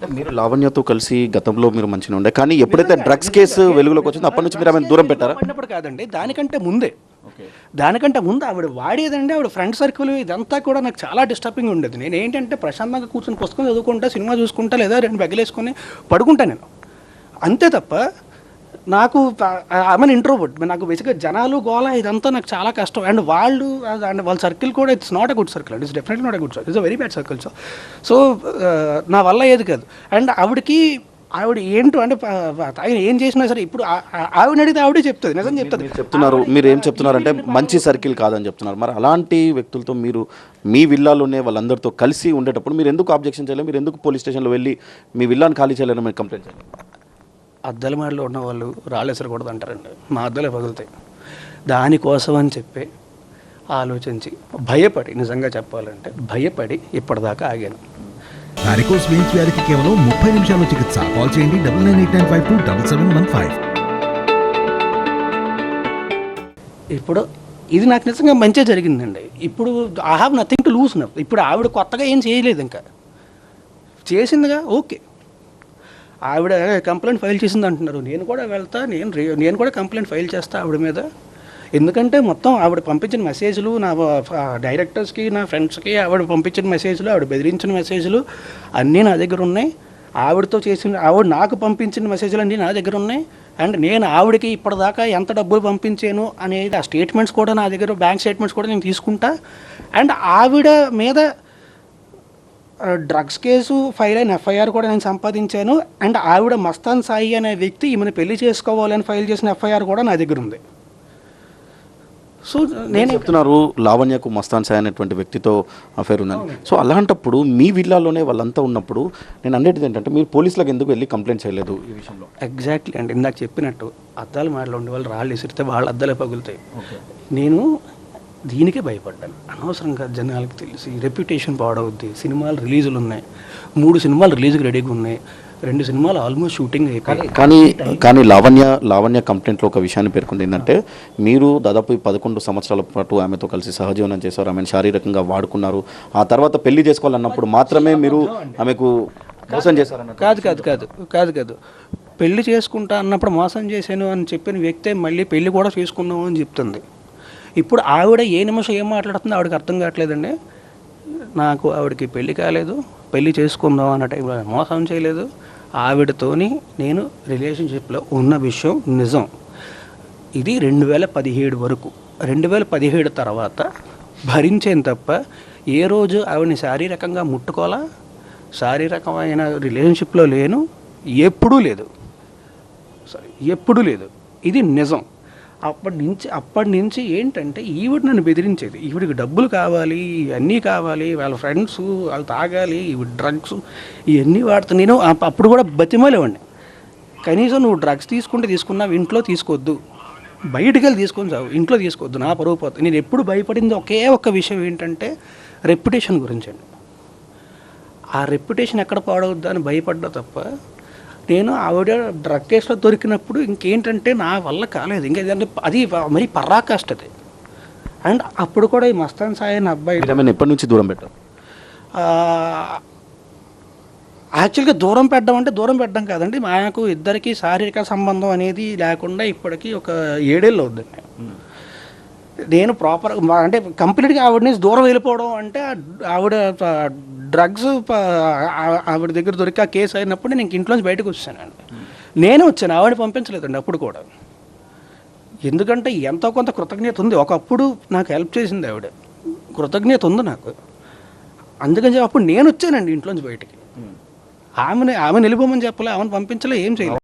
మీరు లావణ్యతో కలిసి గతంలో మీరు మంచిగా ఉండే కానీ ఎప్పుడైతే డ్రగ్స్ కేసు వెలుగులోకి వచ్చిందో అప్పటి నుంచి మీరు ఆమెను దూరం పెట్టారా? పడినప్పుడు కాదండి దానికంటే ముందే. దానికంటే ముందు ఆవిడ వాడేదండి ఆవిడ ఫ్రెండ్ సర్కిల్ ఇదంతా కూడా నాకు చాలా డిస్టర్బింగ్ ఉండేది. నేను ఏంటంటే ప్రశాంతంగా కూర్చొని పుస్తకం చదువుకుంటా సినిమా చూసుకుంటా లేదా రెండు బెగ్గలేసుకొని పడుకుంటా నేను. అంతే తప్ప నాకు ఆమె ఇంట్రోవర్ట్ నాకు బేసిక్గా జనాలు గోల ఇదంతా నాకు చాలా కష్టం. అండ్ వాళ్ళు అండ్ వాళ్ళ సర్కిల్ కూడా it's not a good circle and it's definitely not a good circle it's a very bad circle so so నా వల్ల ఏది కాదు. అండ్ ఆవిడకి ఆవిడ ఏంటో అంటే ఆయన ఏం చేసినా సరే ఇప్పుడు ఆవిడ అడిగితే ఆవిడే చెప్తుంది. నిజం చెప్తుంది. చెప్తున్నారు మీరు ఏం చెప్తున్నారంటే మంచి సర్కిల్ కాదని చెప్తున్నారు. మరి అలాంటి వ్యక్తులతో మీరు మీ విల్లాలోనే వాళ్ళందరితో కలిసి ఉండేటప్పుడు మీరు ఎందుకు ఆబ్జెక్షన్ చేయలేదు? మీరు ఎందుకు పోలీస్ స్టేషన్లో వెళ్ళి మీ విల్లాని ఖాళీ చేయలేని మీరు కంప్లైంట్ చేయలేదు అద్దల మేడలో ఉన్న వాళ్ళు రాళ్ళెసరకూడదు అంటారండి మా అద్దలే పగులుతాయి. దానికోసం అని చెప్పి ఆలోచించి భయపడి నిజంగా చెప్పాలంటే భయపడి ఇప్పటిదాకా ఆగాను. వారికోస్ వెయిన్స్ వ్యాధికి కేవలం ముప్పై నిమిషాల్లో చికిత్స. కాల్ చేయండి double nine eight nine five two double seven one five. ఇప్పుడు ఇది నాకు నిజంగా మంచిగా జరిగిందండి. ఇప్పుడు I have nothing to lose now ఇప్పుడు ఆవిడ కొత్తగా ఏం చేయలేదు ఇంకా. చేసిందిగా ఓకే. ఆవిడ కంప్లైంట్ ఫైల్ చేసింది అంటున్నారు. నేను కూడా వెళ్తా నేను నేను కూడా కంప్లైంట్ ఫైల్ చేస్తా ఆవిడ మీద. ఎందుకంటే మొత్తం ఆవిడ పంపించిన మెసేజ్లు నా డైరెక్టర్స్కి నా ఫ్రెండ్స్కి ఆవిడ పంపించిన మెసేజ్లు ఆవిడ బెదిరించిన మెసేజ్లు అన్నీ నా దగ్గర ఉన్నాయి. ఆవిడతో చేసిన ఆవిడ నాకు పంపించిన మెసేజ్లు అన్నీ నా దగ్గర ఉన్నాయి. అండ్ నేను ఆవిడకి ఇప్పటిదాకా ఎంత డబ్బులు పంపించాను అనేది ఆ స్టేట్మెంట్స్ కూడా నా దగ్గర బ్యాంక్ స్టేట్మెంట్స్ కూడా నేను తీసుకుంటా. అండ్ ఆవిడ మీద డ్రగ్స్ కేసు ఫైల్ అయిన ఎఫ్ఐఆర్ కూడా నేను సంపాదించాను. అండ్ ఆవిడ మస్తాన్ సాయి అనే వ్యక్తి ఈమెను పెళ్ళి చేసుకోవాలని ఫైల్ చేసిన ఎఫ్ఐఆర్ కూడా నా దగ్గర ఉంది. సో నేను నేను చెప్తున్నారు లావణ్యకు మస్తాన్ సాయి అనేటువంటి వ్యక్తితో అఫేర్ ఉందని. సో అలాంటప్పుడు మీ విల్లాలోనే వాళ్ళంతా ఉన్నప్పుడు నేను అనేది ఏంటంటే మీరు పోలీసులకు ఎందుకు వెళ్ళి కంప్లైంట్ చేయలేదు ఈ విషయంలో? ఎగ్జాక్ట్లీ అండి ఇందాక చెప్పినట్టు అద్దాల మాటలు ఉండే వాళ్ళు రాళ్ళు విసిరితే వాళ్ళ అద్దాలే పగులుతాయి. నేను దీనికే భయపడ్డాను. అనవసరంగా జనాలకు తెలిసి రెప్యుటేషన్ పాడవుద్ది. సినిమాలు రిలీజులు ఉన్నాయి. మూడు సినిమాలు రిలీజ్కి రెడీగా ఉన్నాయి. రెండు సినిమాలు ఆల్మోస్ట్ షూటింగ్ అయిపోయి కానీ కానీ లావణ్య లావణ్య కంప్లైంట్లో ఒక విషయాన్ని పేర్కొంది ఏంటంటే మీరు దాదాపు పదకొండు సంవత్సరాల పాటు ఆమెతో కలిసి సహజీవనం చేశారు. ఆమెను శారీరకంగా వాడుకున్నారు. ఆ తర్వాత పెళ్ళి చేసుకోవాలన్నప్పుడు మాత్రమే మీరు ఆమెకు మోసం చేశారన్న కాదు కాదు కాదు. కాదు కాదు. పెళ్ళి చేసుకుంటా అన్నప్పుడు మోసం చేశాను అని చెప్పిన వ్యక్తే మళ్ళీ పెళ్ళి కూడా చేసుకున్నాము అని చెప్తుంది. ఇప్పుడు ఆవిడ ఏ నిమిషం ఏం మాట్లాడుతుందో ఆవిడకి అర్థం కావట్లేదండి. నాకు ఆవిడకి పెళ్ళి కాలేదు. పెళ్ళి చేసుకుందాం అన్న టైంలో మోసం చేయలేదు. ఆవిడతోని నేను రిలేషన్షిప్లో ఉన్న విషయం నిజం. ఇది రెండు వేల పదిహేడు వరకు. రెండు వేల పదిహేడు తర్వాత భరించేం తప్ప ఏ రోజు ఆవిడని శారీరకంగా ముట్టుకోవాలా? శారీరకమైన రిలేషన్షిప్లో లేను. ఎప్పుడూ లేదు. సారీ ఎప్పుడూ లేదు. ఇది నిజం. అప్పటి నుంచి అప్పటి నుంచి ఏంటంటే ఈవిడ నన్ను బెదిరించేది. ఈవిడికి డబ్బులు కావాలి ఇవన్నీ కావాలి వాళ్ళ ఫ్రెండ్స్ వాళ్ళు తాగాలి ఈవిడ డ్రగ్స్ ఇవన్నీ వాడుతా నేను అప్పుడు కూడా బతిమలేవాడిని. కనీసం నువ్వు డ్రగ్స్ తీసుకుంటే తీసుకున్నావు ఇంట్లో తీసుకోవద్దు. బయటికి వెళ్ళి తీసుకొని చావు ఇంట్లో తీసుకోవద్దు నా పరువు పోతుంది. నేను ఎప్పుడు భయపడింది ఒకే ఒక్క విషయం ఏంటంటే రెప్యుటేషన్ గురించి అండి. ఆ రెప్యుటేషన్ ఎక్కడ పాడవద్దు అని భయపడ్డా తప్ప నేను ఆవిడ డ్రగ్ కేసులో దొరికినప్పుడు ఇంకేంటంటే నా వల్ల కాలేదు. ఇంకా ఏదంటే అది మరి పరాకాష్ట అది. అండ్ అప్పుడు కూడా ఈ మస్తాన్ సాయి అనే అబ్బాయి ఎప్పటి నుంచి దూరం పెట్టారు యాక్చువల్గా దూరం పెట్టడం అంటే దూరం పెట్టడం కాదండి. మాకు ఇద్దరికి శారీరక సంబంధం అనేది లేకుండా ఇప్పటికీ ఒక ఏడేళ్ళు అవుద్దండి. నేను ప్రాపర్ అంటే కంప్లీట్గా ఆవిడ నుంచి దూరం వెళ్ళిపోవడం అంటే ఆవిడ డ్రగ్స్ ఆవిడ దగ్గర దొరికి ఆ కేసు అయినప్పుడు నేను ఇంక ఇంట్లోంచి బయటకు వచ్చానండి నేనే వచ్చాను ఆవిడ పంపించలేదండి అప్పుడు కూడా. ఎందుకంటే ఎంతో కొంత కృతజ్ఞత ఉంది. ఒకప్పుడు నాకు హెల్ప్ చేసింది ఆవిడ. కృతజ్ఞత ఉంది నాకు. అందుకని చెప్పి అప్పుడు నేను వచ్చానండి ఇంట్లోంచి బయటికి. ఆమెను ఆమెను వెళ్ళిపోమని చెప్పలే ఆమెను పంపించలే ఏం చేయలేదు